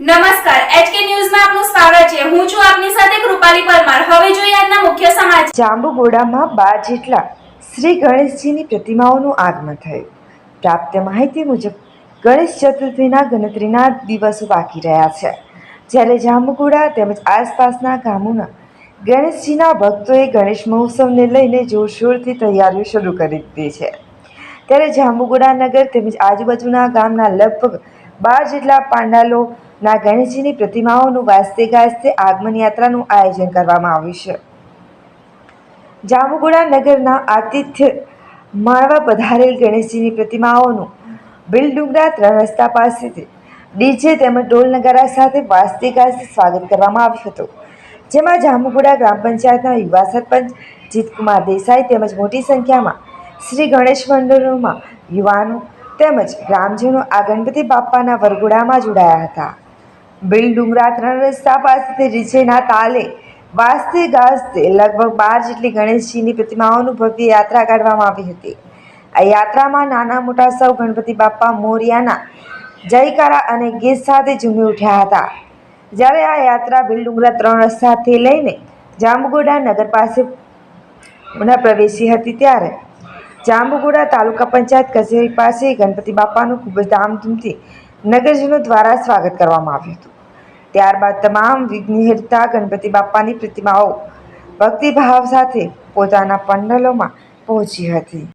નમસ્કાર એચકે ન્યૂઝમાં આપનું સ્વાગત છે. હું છું આપની સાથે કૃપાલી પરમાર. મુખ્ય સમાચાર. જાંબુગોડામાં બાર જેટલા શ્રી ગણેશજીની પ્રતિમાઓનું આગમન થયું. પ્રાપ્ત માહિતી મુજબ, ગણેશ ચતુર્થીના ગણતરીના દિવસો બાકી રહ્યા છે. જ્યારે જાંબુગોડા તેમજ આસપાસના ગામોના ગણેશજીના ભક્તોએ ગણેશ મહોત્સવને લઈને જોરશોરથી તૈયારીઓ શરૂ કરી દીધી છે. ત્યારે જાંબુગોડા નગર તેમજ આજુબાજુના ગામના લગભગ બાર જેટલા પાંડાલોના ગણેશજીની પ્રતિમાઓનું વાસ્તે ગાજતે આગમન યાત્રાનું આયોજન કરવામાં આવ્યું છે. જાંબુગોડા નગરના આતિથ્ય માણવા પધારેલ ગણેશજીની પ્રતિમાઓનું બિલડુંગરા ત્રણ રસ્તા પાસેથી ડીજે તેમજ ઢોલ નગારા સાથે વાસ્તે ગાજતે સ્વાગત કરવામાં આવ્યું હતું. જેમાં જાંબુગોડા ગ્રામ પંચાયતના યુવા સરપંચ જીતકુમાર દેસાઈ તેમજ મોટી સંખ્યામાં શ્રી ગણેશ મંડળોમાં યુવાનો તેમજ રામજીનું આ ગણપતિ બાપ્પાના વરઘોડામાં જોડાયા હતા. બિલ ડુંગરા ત્રણ રસ્તા પાસેથી રીછેના તાલે વાજતે ગાજતે લગભગ બાર જેટલી ગણેશજીની પ્રતિમાઓનું ભવ્ય યાત્રા કાઢવામાં આવી હતી. આ યાત્રામાં નાના મોટા સૌ ગણપતિ બાપ્પા મોરિયાના જયકારા અને ગીત સાથે ઝૂમી ઉઠ્યા હતા. જ્યારે આ યાત્રા બિલ ડુંગરા ત્રણ રસ્તાથી લઈને જાંબુગોડા નગર પાસે પુનઃ પ્રવેશી હતી ત્યારે જાંબુગોડા તાલુકા પંચાયત કચેરી પાસે ગણપતિ બાપાનું ખૂબ જ ધામધૂમથી નગરજનો દ્વારા સ્વાગત કરવામાં આવ્યું હતું. ત્યારબાદ તમામ વિઘ્નહર્તા ગણપતિ બાપાની પ્રતિમાઓ ભક્તિભાવ સાથે પોતાના પંડલોમાં પહોંચી હતી.